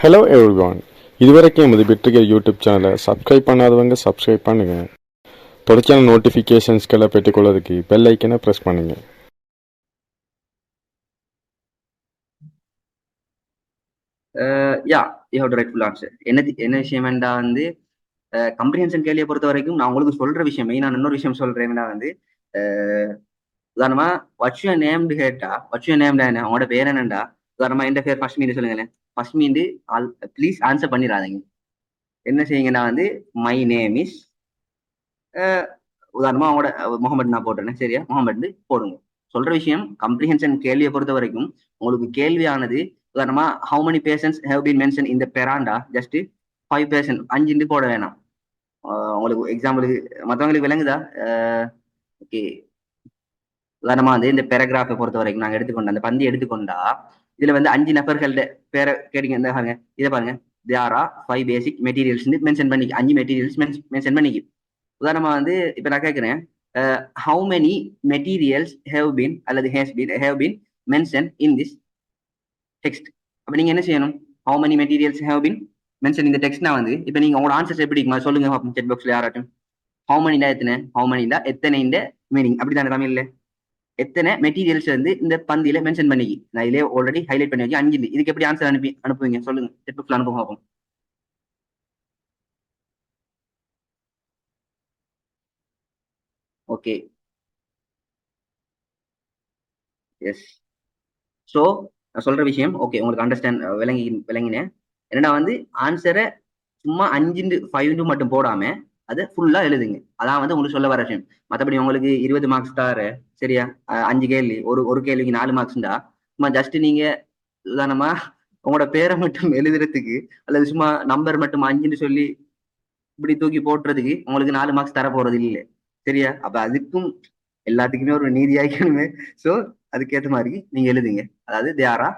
Hello everyone இதுவரைக்கும் எமது பிட்ரிகர் யூடியூப் சேனலை சப்ஸ்கிரைப் பண்ணாதவங்க சப்ஸ்கிரைப் பண்ணுங்க. தொடர்ச்சியான நோட்டிஃபிகேஷன்ஸ்களை பெற்றுக்கொள்வதற்கு பெல் ஐக்கனை ப்ரெஸ் பண்ணுங்க. Ya you have right full answer என்ன என்ன விஷயம் வேண்டா வந்து கம்ப்ரிஹென்ஷன் கேள்வியை பொறுத்த வரைக்கும் நான் உங்களுக்கு சொல்ற விஷயம் மெயினான இன்னொரு விஷயம் சொல்றேன்னா வந்து உதாரணமா வட்ஸ் யூ நேம்டு கேட்டா வட்ஸ் யூ நேம்டா என்ன? உங்களோட பேர் என்னண்டா? உதாரணமா எந்த பேர் ஃபர்ஸ்ட் மீன் சொல்லுங்களேன். ஃபர்ஸ்ட் ஆல் ப்ளீஸ் ஆன்சர் பண்ணிடாதீங்க. என்ன செய்யுங்கன்னா வந்து மை நேம் இஸ் உதாரணமா அவங்களோட முகமது நான் போட்டுறேன் சரியா? முகமது போடுங்க. சொல்ற விஷயம் கம்ப்ரிஹென்ஷன் கேள்வியை பொறுத்த வரைக்கும் உங்களுக்கு கேள்வியானது உதாரணமா how many patients have been mention இந்த பெராண்டா ஜஸ்ட் ஃபைவ் பேர்சன் அஞ்சுண்டு போட வேணாம். ஆஹ் உங்களுக்கு எக்ஸாம்பிளுக்கு மற்றவங்களுக்கு விளங்குதா? ஓகே உதாரணமா வந்து இந்த பேராகிராஃபை பொறுத்த வரைக்கும் நாங்கள் எடுத்துக்கொண்ட அந்த பந்தி எடுத்துக்கொண்டா இதுல வந்து அஞ்சு நபர்கள்ட பேரை கேட்டீங்க இந்த பாருங்க. இதை பாருங்க. There are five basic materials mention பண்ணி அஞ்சு மெட்டீரியல்ஸ் மென்ஷன் பண்ணிக்கு. உதாரணமா வந்து இப்போ நான் கேட்குறேன் how many materials have been அல்லது has been have been mention in this text அப்போ நீங்க என்ன செய்யணும்? How many materials have been mention இந்த டெக்ஸ்ட்னா வந்து இப்போ நீங்க உங்களோட ஆன்சர்ஸ் எப்படி இருக்குமா? சொல்லுங்க செட் பாக்ஸ்ல யாராட்டும். ஹவு manyடா எத்தனை? ஹவு manyடா எத்தனை இந்த மீனிங் அப்படி அப்படிதானே இல்லை எத்தனை மெட்டீரியல்ஸ் வந்து இந்த பந்தியில மென்ஷன் பண்ணிக்கி நான் இதிலே ஆல்ரெடி ஹைலைட் பண்ணி வச்சு அஞ்சு இதுக்கு எப்படி ஆன்சர் அனுப்பி அனுப்புவீங்க சொல்லுங்க. செட் அனுப்புவோம் பார்ப்போம். ஓகே எஸ் ஸோ நான் சொல்ற விஷயம் ஓகே உங்களுக்கு அண்டர்ஸ்டாண்ட் விளங்கி விளங்கினேன். என்னடா வந்து ஆன்சரை சும்மா அஞ்சு ஃபைவ் மட்டும் போடாம அதை ஃபுல்லா எழுதுங்க. அதான் வந்து உங்களுக்கு சொல்ல வர விஷயம். மற்றபடி உங்களுக்கு இருபது மார்க்ஸ் தாரு சரியா? அஞ்சு கேள்வி ஒரு ஒரு கேள்விக்கு நாலு மார்க்ஸ்டா சும்மா ஜஸ்ட் நீங்க உதாரணமா உங்களோட பேரை மட்டும் எழுதுறதுக்கு அல்லது சும்மா நம்பர் மட்டும் அஞ்சுன்னு சொல்லி இப்படி தூக்கி போட்டுறதுக்கு உங்களுக்கு நாலு மார்க்ஸ் தர போறது இல்லை. சரியா? அப்ப அதுக்கும் எல்லாத்துக்குமே ஒரு நீதி ஆகிக்கணுமே ஸோ அதுக்கேற்ற மாதிரி நீங்க எழுதுங்க. அதாவது there are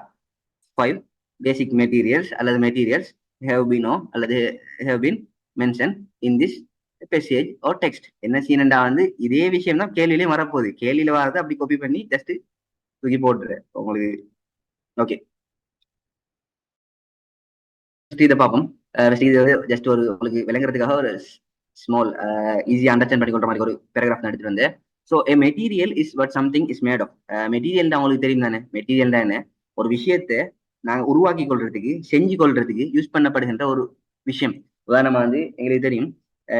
five basic materials அல்லது மெட்டீரியல்ஸ் ஹேவ் பினோ அல்லது have been mention in this message or text என்ன சீனண்டா வந்து இதே விஷயம் தான் கேள்வியிலே வரப்போகுது. கேள்வியில வரதை அப்படி காப்பி பண்ணி ஜஸ்ட் தூக்கி போட்டுறேன் உங்களுக்கு ஓகே இதை பார்ப்போம். ஜஸ்ட் ஒரு உங்களுக்கு விளங்குறதுக்காக ஒரு ஸ்மால் ஈஸியாக அண்டர்ஸ்டாண்ட் பண்ணிக்கொள்ற மாதிரி ஒரு பேராகிராஃப் எடுத்துட்டு வந்தேன். So a material is but something is made of material தான் உங்களுக்கு தெரியும் தானே? மெட்டீரியல் தான் என்ன? ஒரு விஷயத்தை நாங்கள் உருவாக்கி கொள்றதுக்கு செஞ்சு கொள்றதுக்கு யூஸ் பண்ணப்படுகின்ற ஒரு விஷயம். உதாரணமாக வந்து எங்களுக்கு தெரியும்.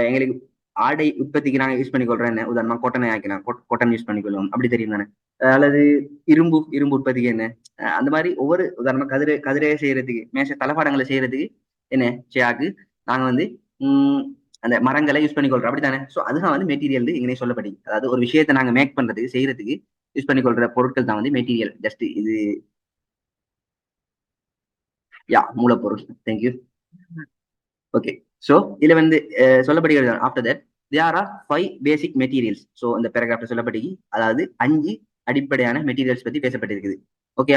எங்களுக்கு ஆடை உற்பத்திக்கு நாங்கள் யூஸ் பண்ணிக்கொள்றோம் என்ன? உதாரணமா கொட்டனை ஆக்கலாம் கொட்டன் யூஸ் பண்ணிக்கொள்வோம். அப்படி தெரியும் தானே? அல்லது இரும்பு இரும்பு உற்பத்திக்கு என்ன? அந்த மாதிரி ஒவ்வொரு உதாரணமா கதிரை கதிரையை செய்யறதுக்கு மேச தளபாடங்களை செய்யறதுக்கு என்ன? சேக்கு நாங்க வந்து உம் அந்த மரங்களை யூஸ் பண்ணிக்கொள்றோம். அப்படித்தானே ஸோ அதுதான் வந்து மெட்டீரியல் இங்கே சொல்லப்படி அதாவது ஒரு விஷயத்தை நாங்க மேக் பண்றதுக்கு செய்யறதுக்கு யூஸ் பண்ணிக்கொள்ற பொருட்கள் தான் வந்து மெட்டீரியல் ஜஸ்ட் இது யா மூலப்பொருள். தேங்க்யூ ஓகே ஸோ இதுல வந்து சொல்லப்படுகிறது after that there are five basic materials so அந்த பேராகிராஃப்ல சொல்லப்படி அதாவது அஞ்சு அடிப்படையான மெட்டீரியல்ஸ் பற்றி பேசப்பட்டிருக்குது. ஓகே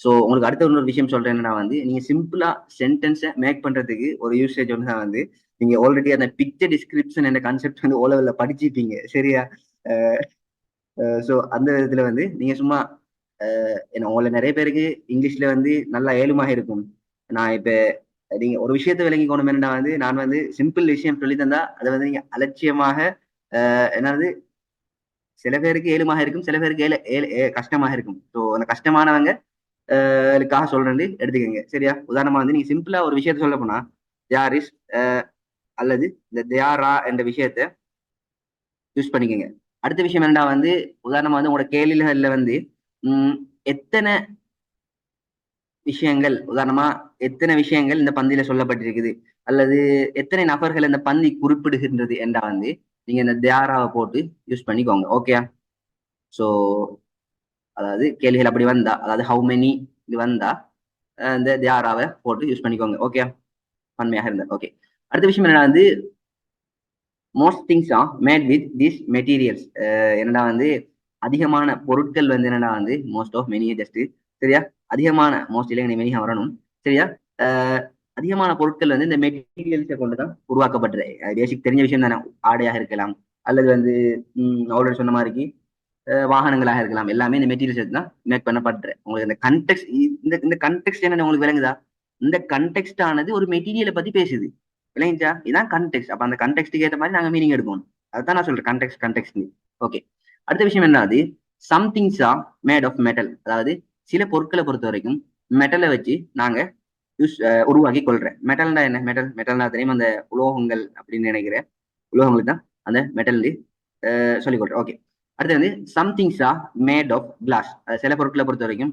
ஸோ உங்களுக்கு அடுத்த இன்னொரு விஷயம் சொல்றேன் என்னன்னா வந்து நீங்க சிம்பிளா சென்டென்ஸை மேக் பண்றதுக்கு ஒரு யூசேஜ் ஒன்று தான் வந்து நீங்க ஆல்ரெடி அந்த பிக்சர் டிஸ்கிரிப்ஷன் என்ற கான்செப்ட் வந்து ஓலவில் லெவலில் படிச்சிருப்பீங்க சரியா? ஸோ அந்த விதத்துல வந்து நீங்க சும்மா என்ன உங்களை நிறைய பேருக்கு இங்கிலீஷ்ல வந்து நல்லா ஏழுமாக இருக்கும். நான் இப்போ நீங்க ஒரு விஷயத்தை விளங்கி கொண்டு என்னன்னா வந்து நான் வந்து சிம்பிள் விஷயம் சொல்லி தந்தா அதை வந்து நீங்க அலட்சியமாக என்னது சில பேருக்கு ஏழுமாக இருக்கும் சில பேருக்கு ஏழு ஏழு ஏ- கஷ்டமாக இருக்கும். ஸோ அந்த கஷ்டமானவங்க அஹ், சொல்றேன் எடுத்துக்கோங்க. சரியா? உதாரணமா வந்து நீங்க சிம்பிளா ஒரு விஷயத்த சொல்ல போனா யார் இஸ் அல்லது இந்த தியாரா என்ற விஷயத்த யூஸ் பண்ணிக்கோங்க. அடுத்த விஷயம் என்னடா வந்து உதாரணமா வந்து உங்களோட கேள்விகள்ல வந்து உம் எத்தனை விஷயங்கள் உதாரணமா எத்தனை விஷயங்கள் இந்த பந்தியில சொல்லப்பட்டிருக்குது? அல்லது எத்தனை நபர்கள் இந்த பந்தி குறிப்பிடுகின்றது என்றா வந்து நீங்க இந்த தியாராவை போட்டு யூஸ் பண்ணிக்கோங்க ஓகே ஸோ அதாவது கேள்விகள் அப்படி வந்தா அதாவது ஹவு மெனி இது வந்தா இந்த தியாராவை போட்டு யூஸ் பண்ணிக்கோங்க ஓகே பன்மையாக இருந்தா ஓகே அடுத்த விஷயம் என்னன்னா வந்து most things are made with this materials என்னடா வந்து அதிகமான பொருட்கள் வந்து என்னடா வந்து மோஸ்ட் ஆஃப் மெனி ஜஸ்ட் சரியா? அதிகமான மோஸ்ட் இல்லைங்க மெனியா வரணும். சரியா? அதிகமான பொருட்கள் வந்து இந்த மெட்டீரியல்ஸை கொண்டு தான் உருவாக்கப்பட்டது. பேசிக் தெரிஞ்ச விஷயம் தானே. ஆடையாக இருக்கலாம் அல்லது வந்து ஆல்ரெடி சொன்ன மாதிரி வாகனங்களாக இருக்கலாம். எல்லாமே இந்த மெட்டீரியல்ஸ் தான் மேக் பண்ணப்படுற உங்களுக்கு இந்த கண்டெக்ட் இந்த இந்த கண்டெக்ட் என்ன உங்களுக்கு விளங்குதா? இந்த கண்டெக்ஸ்ட் ஆனது ஒரு மெட்டீரியலை பத்தி பேசுது. விளைஞ்சா இதான் கண்டெக்ஸ்ட் அப்ப அந்த கண்டெக்ஸ்ட்டுக்கு ஏற்ற மாதிரி நாங்க மீனிங் எடுக்கணும். அதுதான் நான் சொல்றேன். கண்டெக்ஸ் கண்டெக்ஸ் ஓகே அடுத்த விஷயம் என்னது? Somethings are made of metal அதாவது சில பொருட்களை பொறுத்த வரைக்கும் மெட்டலை வச்சு நாங்க யூஸ் உருவாக்கி கொள்றேன். மெட்டல்னா என்ன? மெட்டல் மெட்டல்னா தெரியும் அந்த உலோகங்கள் அப்படின்னு நினைக்கிற உலோகங்களுக்கு தான் அந்த மெட்டல் சொல்லிக் கொள்றேன். ஓகே அடுத்து வந்து somethings are made of glass சில பொருட்களை பொறுத்த வரைக்கும்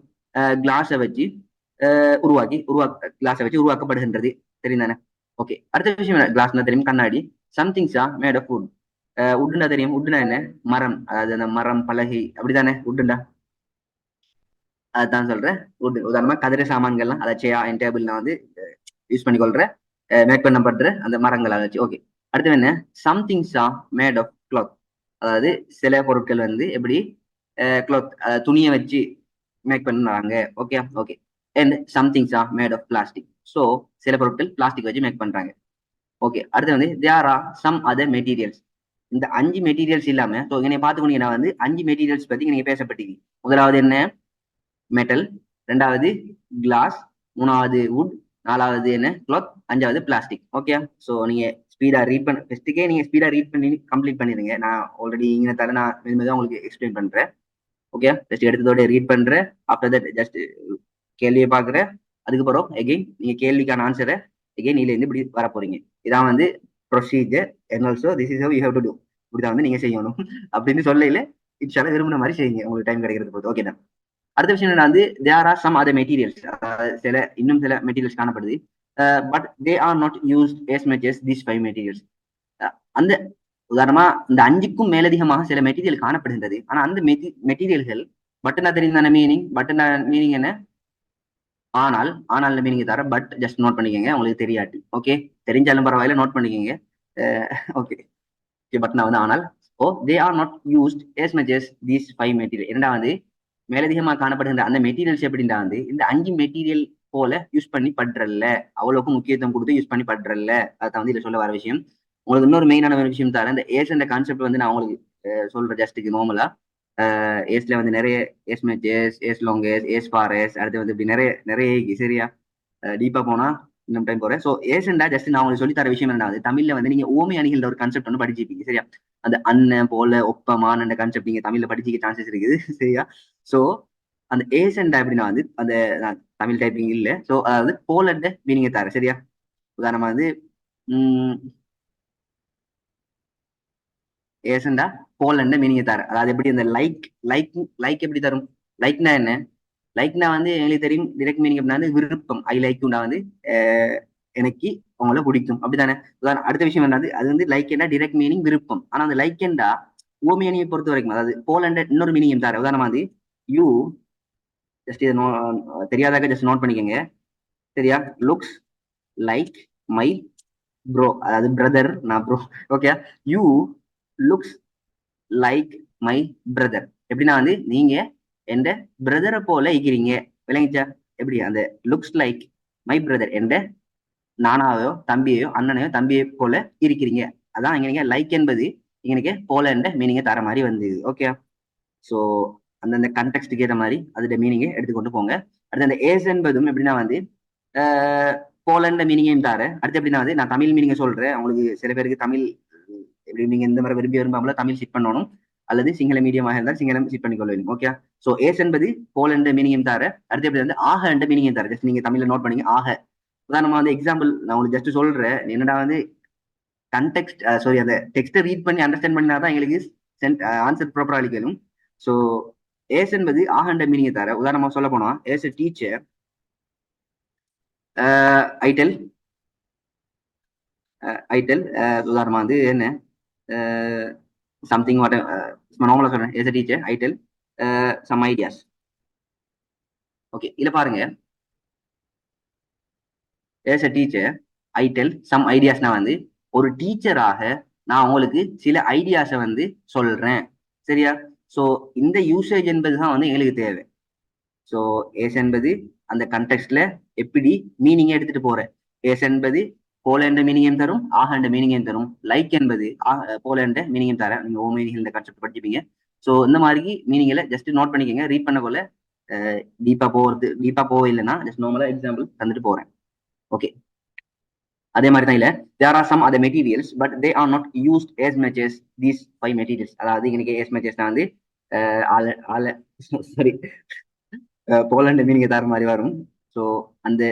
கிளாஸை வச்சு உருவாக்கி உருவாக்க கிளாஸை வச்சு உருவாக்கப்படுகின்றது. தெரியும் தானே? ஓகே அடுத்த விஷயம் கிளாஸ்னா தெரியும். கண்ணாடி. Somethings are made of wood உட்டுண்டா தெரியும். உட்டுனா என்ன? மரம். அதாவது அந்த மரம் பலகை அப்படிதானே? உட்டுண்டா அதுதான் சொல்றேன். உதாரணமா கதிர சாமான்கள்லாம் அதை செய்யா என் டேபிள் நான் வந்து யூஸ் பண்ணி கொள்றேன் மேக் பண்ணப்படுற அந்த மரங்களை வச்சு ஓகே அடுத்து என்ன? Somethings are made of cloth அதாவது சில பொருட்கள் வந்து எப்படி கிளாத் துணியை வச்சு மேக் பண்ணுறாங்க. Okay okay and somethings are made of plastic so சில பொருட்கள் பிளாஸ்டிக் வச்சு மேக் பண்ணுறாங்க ஓகே அடுத்து வந்து there are some other materials இந்த அஞ்சு மெட்டீரியல்ஸ் இல்லாமல் ஸோ இங்க நான் வந்து அஞ்சு மெட்டீரியல்ஸ் பற்றி நீங்கள் பேசப்பட்டீங்க. முதலாவது என்ன? மெட்டல் ரெண்டாவது கிளாஸ் மூணாவது வுட் நாலாவது என்ன? கிளாத் அஞ்சாவது பிளாஸ்டிக் ஓகே ஸோ நீங்க ஸ்பீடா ரீட் பண்ண ஃபர்ஸ்ட்டுக்கே நீங்க ஸ்பீடா ரீட் பண்ணி கம்ப்ளீட் பண்ணிடுங்க. நான் ஆல்ரெடி இங்கே தர நான் மெதுமெதாக உங்களுக்கு எக்ஸ்பிளைன் பண்றேன். ஓகே ஃபர்ஸ்ட் எடுத்ததோட ரீட் பண்றேன். ஆஃப்டர் தட் ஜஸ்ட் கேள்வியை பார்க்குறேன். அதுக்கப்புறம் எகெயின் நீங்க கேள்விக்கான ஆன்சரை எகெயின் இதுல இருந்து இப்படி வர போறீங்க. இதான் வந்து procedure and also this is you have to do இப்படிதான் வந்து நீங்க செய்யணும். அப்படின்னு சொல்லல இன்ஷால விரும்பின மாதிரி செய்யுங்க. உங்களுக்கு டைம் கிடைக்கிறது போது ஓகே தான் அடுத்த விஷயம் என்ன வந்து there are some other materials சில இன்னும் சில மெட்டீரியல்ஸ் காணப்படுது. But they are not use as much as this five materials அந்த உதாரணமா இந்த அஞ்சுக்கும் மேலதிகமாக சில மெட்டீரியல் காணப்படுகின்றது. ஆனா அந்த மெட்டீரியல்கள் பட்டுனா தெரிந்தான மீனிங் பட்டுனா மீனிங் என்ன? ஆனால் ஆனால் மீனிங் தர பட் ஜஸ்ட் நோட் பண்ணிக்கோங்க. உங்களுக்கு தெரியாட்டி ஓகே தெரிஞ்சாலும் பரவாயில்ல நோட் பண்ணிக்கோங்க. ஓகே பட் நான் வந்து ஆனால். ஓ they are not used as much as these five material இரண்டாவது மேலதிகமாக காணப்படுகின்ற அந்த மெட்டீரியல்ஸ் எப்படின்னா வந்து இந்த அஞ்சு மெட்டீரியல் போல யூஸ் பண்ணி படுறல அவ்வளவுக்கு முக்கியத்துவம் கொடுத்து யூஸ் பண்ணி படுறல அதை வந்து இதுல சொல்ல வர விஷயம். உங்களுக்கு இன்னொரு மெயினான ஒரு விஷயம் தரேன். இந்த ஏஸ் அந்த கான்செப்ட் வந்து நான் உங்களுக்கு சொல்றேன் ஜஸ்ட்டுக்கு நார்மலா ஏஸ்ல வந்து நிறைய as much as as long as as far as அடுத்து வந்து இப்படி நிறைய நிறைய சரியா டீப்பா போனா இன்னும் டைம் போறேன். ஸோ ஏசண்டா ஜஸ்ட் நான் உங்களுக்கு சொல்லி தர விஷயம் என்னது தமிழ்ல வந்து நீங்க ஓமை அணிகள் ஒரு கான்செப்ட் ஒன்று படிச்சிருப்பீங்க சரியா? அந்த அண்ணன் போல ஒப்ப அந்த கான்செப்ட் நீங்க தமிழ்ல படிச்சிக்க சான்சஸ் இருக்குது. சரியா? சோ அந்த ஏசன் எப்படின்னா வந்து அந்த தமிழ் டைப்பிங் இல்ல. ஸோ அதாவது போலண்ட மீனிங்க தர சரியா? உதாரணமா வந்து உம் ஏசண்டா போலண்ட மீனிங்க தர அதாவது எப்படி அந்த லைக் லைக் லைக் எப்படி தரும்? லைக்னா என்ன? லைக்னா வந்து எங்களுக்கு தெரியும் டிரெக்ட் மீனிங் அப்படின்னா வந்து விருப்பம். ஐ லைக்குண்டா வந்து எனக்கு உங்களை பிடிக்கும். அப்படித்தானே? உதாரணம் அடுத்த விஷயம் என்னது? அது வந்து லைக் என்ன டிரெக்ட் மீனிங் விருப்பம். ஆனா அந்த லைக் என்றா ஓமியனியை பொறுத்த வரைக்கும் அதாவது போலண்ட இன்னொரு மீனிங் தர. உதாரணமா வந்து யூ ஜஸ்ட் இதை நோ தெரியாதாக ஜஸ்ட் நோட் பண்ணிக்கோங்க. சரியா? லுக்ஸ் லைக் மை ப்ரோ அதாவது பிரதர் நான் bro okay you? Looks like my brother எப்படின்னா வந்து நீங்க எந்த பிரதரை போல இருக்கிறீங்க. விளங்கிச்சா? எப்படி? அந்த லுக்ஸ் லைக் மை பிரதர் என்ற நானாவையோ தம்பியையோ அண்ணனையோ தம்பியை போல இருக்கிறீங்க. அதான் இங்க லைக் என்பது இங்க நீங்க போல என்ற மீனிங்கை தர மாதிரி வந்தது. ஓகே ஸோ அந்தந்த கண்டெக்ஸ்டுக்கு ஏற்ற மாதிரி அதோட மீனிங்கை எடுத்துக்கொண்டு போங்க. அடுத்து அந்த ஏஸ் என்பதும் எப்படின்னா வந்து போலண்ட மீனிங்கையும் தார. அடுத்து எப்படின்னா வந்து நான் தமிழ் மீனிங்கை சொல்றேன். உங்களுக்கு சில பேருக்கு தமிழ் எப்படி நீங்க எந்த மாதிரி விரும்பி விரும்பாமல தமிழ் சிட் பண்ணணும். அல்லது சிங்கள மீடியமாக இருந்தால் சிங்களம் சிட் பண்ணிக்கொள்ள வேண்டும். ஓகே ஸோ ஏஸ் என்பது போலண்ட மீனிங்கையும் தார. அடுத்து எப்படி வந்து ஆக என்ற மீனிங்கையும் தார. ஜஸ்ட் நீங்க தமிழ்ல நோட் பண்ணீங்க ஆக. உதாரணமா வந்து எக்ஸாம்பிள் நான் உங்களுக்கு ஜஸ்ட் சொல்றேன். என்னடா வந்து கண்டெக்ட் சாரி அந்த டெக்ஸ்ட்டை ரீட் பண்ணி அண்டர்ஸ்டாண்ட் பண்ணினா தான் எங்களுக்கு ஆன்சர் ப்ராப்பராக அளிக்கணும் ஸோ ஏஸ் என்பது ஆகண்ட மீனிங்கை தர உதாரணமாக சொல்ல போனா as a teacher I tell I tell உதாரணமா வந்து என்ன சம்திங் வாட் நார்மலாக சொல்றேன். As a teacher I tell some ideas okay இதில் பாருங்க. As a teacher I tell some ஐடியாஸ்னா வந்து ஒரு டீச்சராக நான் உங்களுக்கு சில ஐடியாஸை வந்து சொல்றேன். சரியா? ஸோ இந்த யூசேஜ் என்பது தான் வந்து எங்களுக்கு தேவை. ஸோ ஏஸ் என்பது அந்த கண்டெக்ட்ல எப்படி மீனிங்கை எடுத்துட்டு போறேன் ஏஸ் என்பது போல என்ற மீனிங்கையும் தரும் ஆக என்ற மீனிங்கையும் தரும். லைக் என்பது போல என்ற மீனிங்கையும் தரேன் நீங்க ஓ மீனிங் இந்த கன்செப்ட் படிச்சுப்பீங்க ஸோ இந்த மாதிரி மீனிங்கில் ஜஸ்ட் நோட் பண்ணிக்கோங்க. ரீட் பண்ண போல டீப்பா போகிறது டீப்பா போக இல்லைன்னா ஜஸ்ட் நார்மலாக எக்ஸாம்பிள் தந்துட்டு போகிறேன் ஓகே அதே மாதிரி தான் இல்ல. There are some other materials but they are not used as much these five materials அதாவது இன்னைக்கு ஏஸ் much வந்து ஆல ஆல சாரி போலண்ட் மீனிங் தர மாதிரி வரும். ஸோ அந்த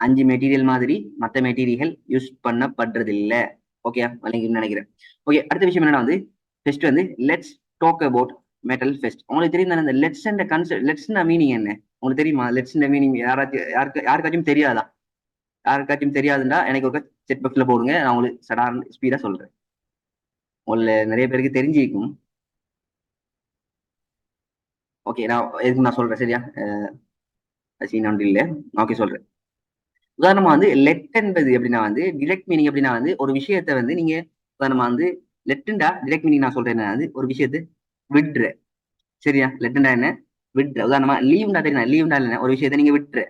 அஞ்சு மெட்டீரியல் மாதிரி மற்ற மெட்டீரியல் யூஸ் பண்ணப்படுறது இல்லை ஓகே நினைக்கிறேன். ஓகே அடுத்த விஷயம் என்னன்னா வந்து ஃபெஸ்ட் வந்து let's talk about metal first உங்களுக்கு தெரியும் அந்த லெட்ஸ் அண்ட் கன்செப்ட் லெட்ஸ்னா மீனிங் என்ன? உங்களுக்கு தெரியுமா? லெட்ஸ் மீனிங் யாராச்சும் யாருக்கு யாருக்காச்சும் தெரியாதா? யாருக்காச்சும் தெரியாதுண்டா எனக்கு ஒரு செட் பாக்ஸ்ல போடுங்க நான் உங்களுக்கு சடார் ஸ்பீடா சொல்றேன். உங்களை நிறைய பேருக்கு தெரிஞ்சிருக்கும். ஓகே நான் எதுக்கு நான் சொல்றேன் சரியா? சீன் ஒன்று இல்லை. ஓகே சொல்றேன். உதாரணமா வந்து லெட் என்பது எப்படின்னா வந்து டிரெக்ட் மீனிங் எப்படின்னா வந்து ஒரு விஷயத்தை வந்து நீங்க உதாரணமா வந்து லெட்டுண்டா டிரெக்ட் மீனிங் நான் சொல்றேன் வந்து ஒரு விஷயத்தை விட்ற. சரியா? லெட்டுண்டா என்ன? விட்டுற உதாரணமா லீவ்னா தெரியும்? லீவ்னா என்ன ஒரு விஷயத்த நீங்க விட்டுற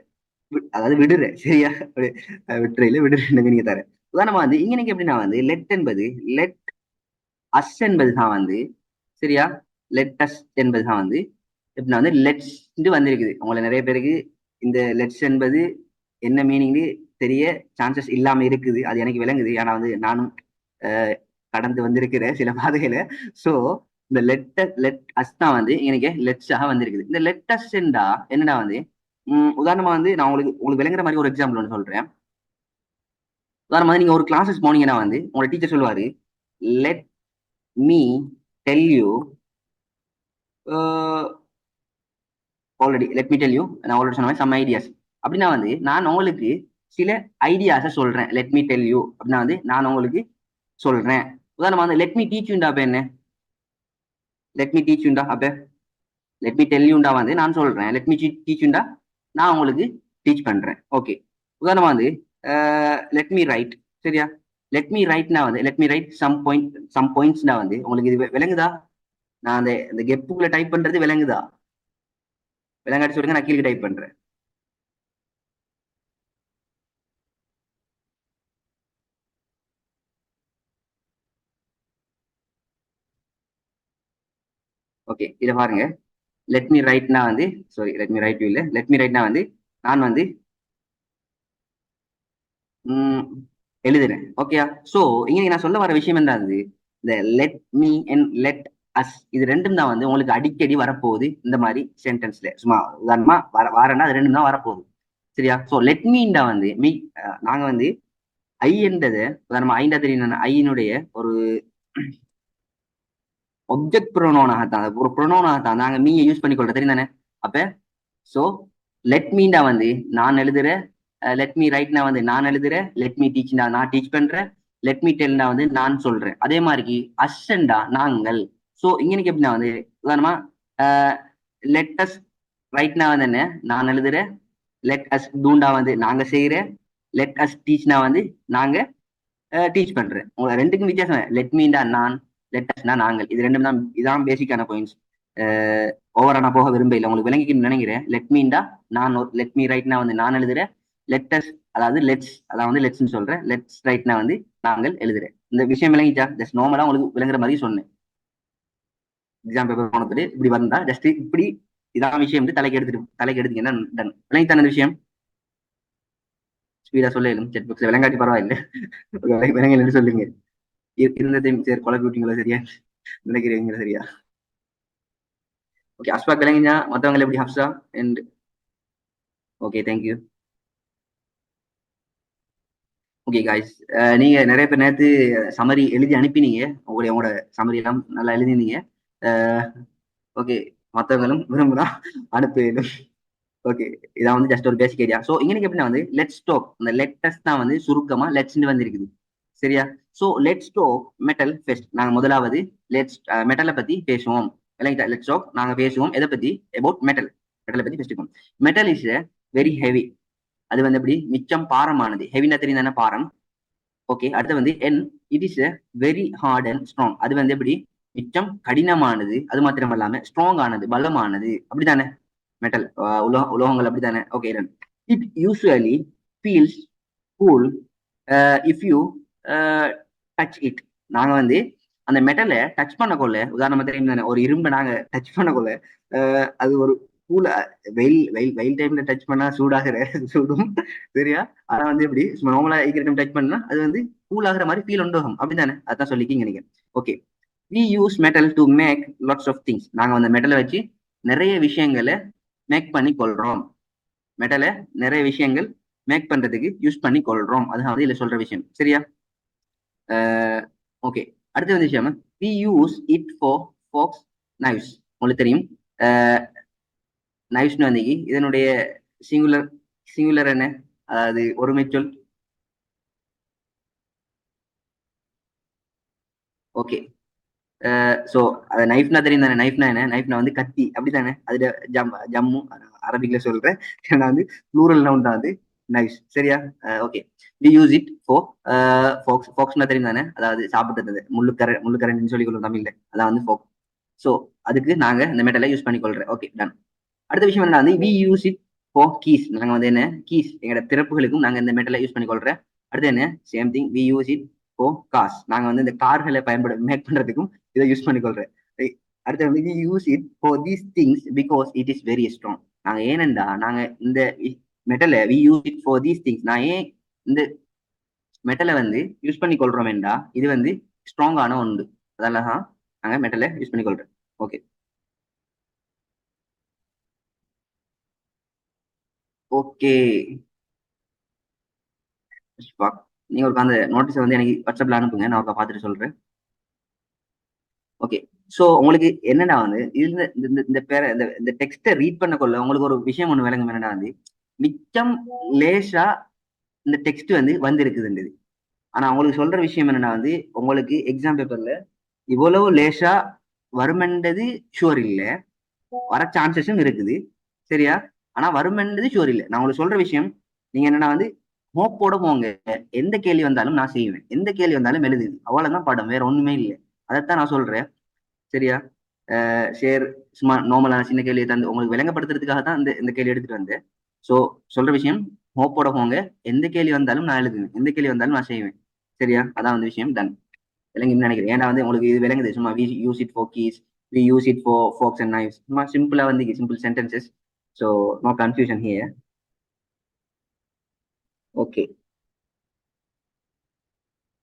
அதாவது விடுற. சரியா? விட்டுற இல்ல விடுற நீங்க தர உதாரணமா வந்து இங்க நீங்க எப்படின்னா வந்து லெட் என்பது லெட் அஸ் என்பது தான் வந்து சரியா? லெட் அஸ் என்பது தான் வந்து எப்படின்னா வந்து லெட்ஸ் வந்திருக்குது. உங்களை நிறைய பேருக்கு இந்த லெட்ஸ் என்பது என்ன மீனிங்னு தெரிய சான்சஸ் இல்லாம இருக்குது. அது எனக்கு விளங்குது. ஏன்னா வந்து நானும் கடந்து வந்திருக்கிற சில பாதைகளை சோ இந்த லெட்ட லெட் அஸ் தான் வந்து எனக்கு லெட்ஸாக வந்திருக்குது. இந்த லெட் அஸ் என்னடா வந்து? உம் உதாரணமா வந்து நான் உங்களுக்கு உங்களுக்கு விளங்குற மாதிரி ஒரு எக்ஸாம்பிள் ஒன்று சொல்றேன். உதாரணமா நீங்க ஒரு கிளாஸஸ் போனீங்கன்னா வந்து உங்களோட டீச்சர் சொல்லுவாரு let me tell you already let me tell you நான் ஆல்ரெடி சொன்ன சம் ஐடியாஸ் அப்படின்னா வந்து நான் உங்களுக்கு சில ஐடியாஸை சொல்றேன். லெட் மீ டெல் யூ அப்படின்னா வந்து நான் உங்களுக்கு சொல்றேன். உதாரணமா வந்து லெட் மீ டீச் யூண்டா என்ன? லெட் மீ டீச் யூண்டா அப்ப லெட் மீ டெல் யூண்டா வந்து நான் சொல்றேன். லெட் மீ டீச் யூண்டா நான் உங்களுக்கு டீச் பண்றேன். ஓகே உதாரணமா வந்து லெட் மீ ரைட் சரியா? லெட் மீ ரைட்னா வந்து let me write some point some பாயிண்ட்ஸ்னா வந்து உங்களுக்கு இது விளங்குதா? நான் அந்த இந்த கெப்புக்குள்ள டைப் பண்றது விளங்குதா? விளங்காட்டி சொல்லுங்க நான் கீழே டைப் பண்றேன். ஓகே இதை பாருங்க. லெட் மீ ரைட்னா வந்து சாரி லெட் மீ ரைட் இல்ல. லெட் மீ ரைட்னா வந்து நான் வந்து எழுதுறேன். ஓகேயா சோ இங்க நான் சொல்ல வர விஷயம் என்ன அது இந்த let me and let us இது ரெண்டும் தான் வந்து உங்களுக்கு அடிக்கடி வரப்போகுது இந்த மாதிரி சென்டென்ஸ்ல சும்மா உதாரணமா வர வரேன்னா அது ரெண்டும் தான் வரப்போகுது. சரியா? சோ லெட் மீண்டா வந்து மீ நாங்கள் நாங்க வந்து ஐ என்றதை உதாரணமா ஐண்டா தெரியும்? ஐயினுடைய ஒரு ஒப்ஜெக்ட் ப்ரொனோனாகத்தான் ஒரு ப்ரொனோனாகத்தான் நாங்கள் மீயை யூஸ் பண்ணிக்கொள்றோம் தெரியும் தானே அப்ப ஸோ லெட் மீண்டா வந்து நான் எழுதுற லெட் மீ ரைட்னா வந்து நான் எழுதுறேன் லெட் மீ டீச்னா நான் டீச் பண்றேன் லெட் மீ டெல்னா வந்து நான் சொல்றேன் அதே மாதிரி அஸ்டண்டா நாங்கள். ஸோ இங்கனைக்கு எப்படின்னா வந்து உதாரணமா லெட் அஸ் ரைட்னா வந்து என்ன? நான் எழுதுற லெட் அஸ் டூண்டா வந்து நாங்க செய்யறேன் லெட் அஸ் டீச்னா வந்து நாங்க டீச் பண்றேன் உங்களை ரெண்டுக்கும் வித்தியாசம் லெட் மீண்டா நான் லெட் நாங்கள். இது ரெண்டும் தான் இதான் பேசிக்கான பாயிண்ட்ஸ் ஓவரா நான் போக விரும்ப இல்லை உங்களுக்கு விளங்கிக்கணும்னு நினைக்கிறேன். லெட் மீண்டா நான் லெட் மீ ரைட்னா வந்து நான் எழுதுறேன். லெட்டஸ் அதாவது லெட்ஸ் அதாவது வந்து லெட்ஸ்னு சொல்றேன். லெட்ஸ் ரைட்னா வந்து நாங்கள் எழுதுறேன். இந்த விஷயம் விளங்கிச்சா? ஜஸ்ட் நார்மலா உங்களுக்கு விளங்குற மாதிரி சொன்னேன். எக்ஸாம் பேப்பர் போனது இப்படி வந்தா ஜஸ்ட் இப்படி இதான் விஷயம் வந்து தலைக்கு எடுத்துட்டு தலைக்கு எடுத்தீங்கன்னா டன் விளங்கித்தான விஷயம்? ஸ்பீடா சொல்லும் செட் புக்ஸ் விளங்காட்டி பரவாயில்லை. விளங்கலன்னு சொல்லுங்க. இருந்ததையும் சரி கொலை விட்டீங்களா சரியா நினைக்கிறீங்களா சரியா? ஓகே அஸ்பாக் கலைஞா மத்தவங்க எப்படி Hafsa and okay thank you okay guys நீங்க நிறைய பேர் நேரத்து சமரி எழுதி அனுப்பினீங்க. உங்களுடைய உங்களோட சமரி எல்லாம் நல்லா எழுதினீங்க. ஓகே மற்றவங்களும் விரும்புனா அனுப்பிடும் ஓகே இதான் வந்து ஜஸ்ட் ஒரு பேசிக் ஐடியா ஸோ இங்கே எப்படின்னா வந்து லெட்ஸ் ஸ்டோக் அந்த லெட்டஸ் தான் வந்து சுருக்கமா லெட்ஸ்னு வந்திருக்குது. சரியா? So let's talk metal first நாங்கள் முதலாவது லெட்ஸ் மெட்டலை பத்தி பேசுவோம். இல்லைங்களா லெட்ஸ் ஸ்டோக் நாங்கள் பேசுவோம் எதை பத்தி? அபவுட் மெட்டல் மெட்டலை பத்தி பேசிப்போம். மெட்டல் இஸ் வெரி ஹெவி அது வந்து எப்படி? மிச்சம் பாரமானது. ஹெவினா தெரியும் தானே பாரம்? ஓகே அடுத்து வந்து என் it is very hard and strong அது வந்து எப்படி? மிச்சம் கடினமானது. அது மாத்திரம் இல்லாம ஸ்ட்ராங் ஆனது பலமானது. அப்படித்தானே? மெட்டல் உலக உலோகங்கள் அப்படித்தானே? Okay it usually feels cool if you touch it நாங்க வந்து அந்த மெட்டலை டச் பண்ணக்கொள்ள உதாரணமா தெரியும் தானே ஒரு இரும்பை நாங்க டச் பண்ணக்கொள்ள அஹ், அது ஒரு கூல வெயில் வெயில் வெயில் டைம்ல டச் பண்ணா சூடாகிற சூடும் சரியா? ஆனா வந்து எப்படி சும்மா நார்மலா இருக்கிற டைம் டச் பண்ணா அது வந்து கூல் ஆகுற மாதிரி ஃபீல் உண்டாகும் அப்படிதானே அதான் சொல்லிக்கிங்க நீங்க. Okay we use metal to make lots of things நாங்க அந்த மெட்டலை வச்சு நிறைய விஷயங்களை மேக் பண்ணி கொள்றோம். மெட்டலை நிறைய விஷயங்கள் மேக் பண்றதுக்கு யூஸ் பண்ணி கொள்றோம். அதுதான் வந்து இதுல சொல்ற விஷயம். சரியா? ஓகே அடுத்து வந்து விஷயம் we use it for forks knives உங்களுக்கு தெரியும். நைவ்ஸ்னு வந்தீங்க. இதனுடைய சிங்குலர் சிங்குலர் என்ன? அதாவது ஒருமை சொல். ஓகே ஸோ அது நைஃப்னா தெரியும் தானே? நைஃப்னா என்ன? நைஃப்னா வந்து கத்தி. அப்படித்தானே? அதுல ஜம் ஜம்மு அரபிக்ல சொல்றேன் ஏன்னா வந்து ப்ளூரல் நவுன் தான் வந்து நைஸ் சரியா? Okay we use it for forks ஃபோக்ஸ்னா தெரியும் தானே? அதாவது சாப்பிட்டது முள்ளுக்கரை முள்ளுக்கரண்டின்னு சொல்லி கொள்ளும் தமிழ்ல. அதான் வந்து ஃபோக் ஸோ அதுக்கு நாங்க இந்த மெட்டலை யூஸ் பண்ணி கொள்றேன் ஓகே டன் அடுத்த விஷயம் என்ன வந்து we use it for keys நாங்க வந்து என்ன? கீஸ் எங்களோட திறப்புகளுக்கும் நாங்க இந்த மெட்டலை யூஸ் பண்ணி கொள்றேன் அடுத்து என்ன? Same thing we use it for cars நாங்க வந்து இந்த கார்களை பயன்பட மேக் பண்றதுக்கும் இதை யூஸ் பண்ணி கொள்றேன் அடுத்து வந்து we use it for these things because it is very strong நாங்க ஏனெண்டா நாங்க இந்த மெட்டலை we use it for these things நான் ஏன் இந்த மெட்டலை வந்து யூஸ் பண்ணி கொள்றோமேண்டா இது வந்து ஸ்ட்ராங்கான ஒன்று. அதெல்லாம் தான் நாங்கள் மெட்டலை யூஸ் பண்ணி கொள்றோம் ஓகே ஓகே நீங்க ஒரு அந்த நோட்டீஸை வந்து எனக்கு வாட்ஸ்அப்ல அனுப்புங்க. நான் ஒருக்கா பார்த்துட்டு சொல்றேன். ஓகே ஸோ உங்களுக்கு என்னடா வந்து இந்த இந்த இந்த பேரை இந்த இந்த டெக்ஸ்ட்டை ரீட் பண்ண கொள்ள உங்களுக்கு ஒரு விஷயம் ஒன்று விளங்கும். என்னடா வந்து மிச்சம் லேசா இந்த டெக்ஸ்ட் வந்து வந்திருக்குதுன்றது. ஆனா அவங்களுக்கு சொல்ற விஷயம் என்னன்னா வந்து உங்களுக்கு எக்ஸாம் பேப்பர்ல இவ்வளவு லேசா வருமென்றது ஷுவர் இல்லை. வர சான்சஸும் இருக்குது. சரியா? ஆனா வருமென்றது ஷுவர் இல்லை. நான் உங்களுக்கு சொல்ற விஷயம் நீங்க என்னன்னா வந்து மோப்போட போங்க. எந்த கேள்வி வந்தாலும் நான் செய்வேன். எந்த கேள்வி வந்தாலும் எழுதுது அவ்வளவுதான் பாடம். வேற ஒண்ணுமே இல்லை. அதைத்தான் நான் சொல்றேன். சரியா? ஷேர் சும்மா நார்மலான சின்ன கேள்வியை தந்து உங்களுக்கு விளங்கப்படுத்துறதுக்காக தான் இந்த இந்த கேள்வி எடுத்துட்டு வந்தேன். ஸோ சொல்ற விஷயம் ஹோப்போட போங்க எந்த கேள்வி வந்தாலும் நான் எழுதுவேன். எந்த கேள்வி வந்தாலும் நான் செய்வேன். சரியா? அதான் வந்து விஷயம் டன் விளங்குன்னு நினைக்கிறேன். ஏன்னா வந்து உங்களுக்கு இது விளங்குது. சும்மா we use it for keys we use it for forks and knives சும்மா சிம்பிளாக வந்து simple sentences so no confusion here okay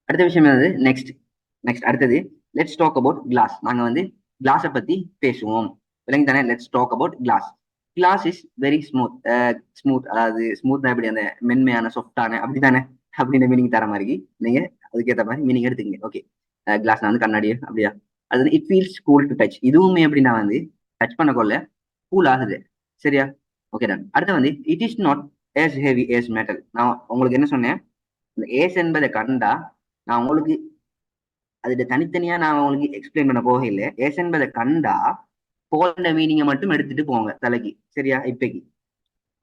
அடுத்த விஷயம் என்னது? நெக்ஸ்ட் நெக்ஸ்ட் அடுத்தது லெட்ஸ் டாக் அபவுட் கிளாஸ் நாங்கள் வந்து கிளாஸை பற்றி பேசுவோம். விளங்கி தானே let's talk about glass glass is very smooth smooth அதாவது ஸ்மூத்னா எப்படி அந்த மென்மையான சாஃப்டான அப்படிதானே அப்படின்னு மீனிங் தர மாதிரி நீங்க அதுக்கேற்ற மாதிரி மீனிங் எடுத்துக்கங்க. ஓகே கிளாஸ் uh, வந்து கண்ணாடி அப்படியா? அது it feels cool to touch இதுவுமே எப்படின்னா வந்து டச் பண்ண கொள்ள கூல் ஆகுது. சரியா? ஓகே தான் அடுத்து வந்து it is not as heavy as metal நான் உங்களுக்கு என்ன சொன்னேன்? இந்த ஏஸ் என்பதை கண்டா நான் உங்களுக்கு அது தனித்தனியா நான் உங்களுக்கு எக்ஸ்பிளைன் பண்ண போக இல்லை. ஏஸ் என்பதை கண்டா போலண்ட மீனிங்கை மட்டும் எடுத்துட்டு போங்க தலைக்கு சரியா? இப்பைக்கு.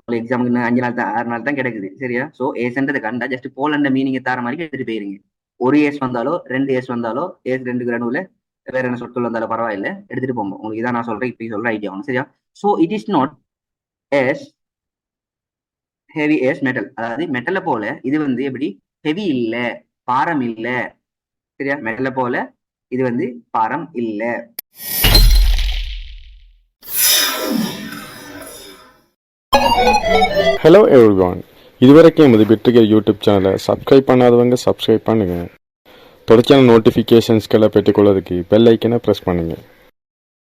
உங்களுக்கு எக்ஸாமுக்கு இன்னும் அஞ்சு நாள் தான் ஆறு நாள் தான் கிடைக்குது சரியா? ஸோ ஏஸ்ன்றதை கண்டா ஜஸ்ட் போலண்ட மீனிங்கை தர மாதிரி எடுத்துட்டு போயிருங்க. ஒரு ஏஸ் வந்தாலோ ரெண்டு ஏஸ் வந்தாலோ ஏஸ் ரெண்டு நடுவில் வேற என்ன சொற்கள் வந்தாலும் பரவாயில்ல எடுத்துட்டு போங்க. உங்களுக்கு இதான் நான் சொல்றேன் இப்போ சொல்ற ஐடியா ஒன்று சரியா? So it is not as heavy as metal அதாவது மெட்டலை போல இது வந்து எப்படி? ஹெவி இல்ல பாரம் இல்ல சரியா? மெட்டலை போல இது வந்து பாரம் இல்ல. ஹலோ எவ்ரிவான் இதுவரைக்கும் எமது பிட்ரிகர் யூடியூப் சேனலை சப்ஸ்கிரைப் பண்ணாதவங்க சப்ஸ்கிரைப் பண்ணுங்கள் தொடர்ச்சியான நோட்டிஃபிகேஷன்ஸ்களை பெற்றுக்கொள்வதற்கு பெல் ஐக்கனை ப்ரெஸ் பண்ணுங்கள்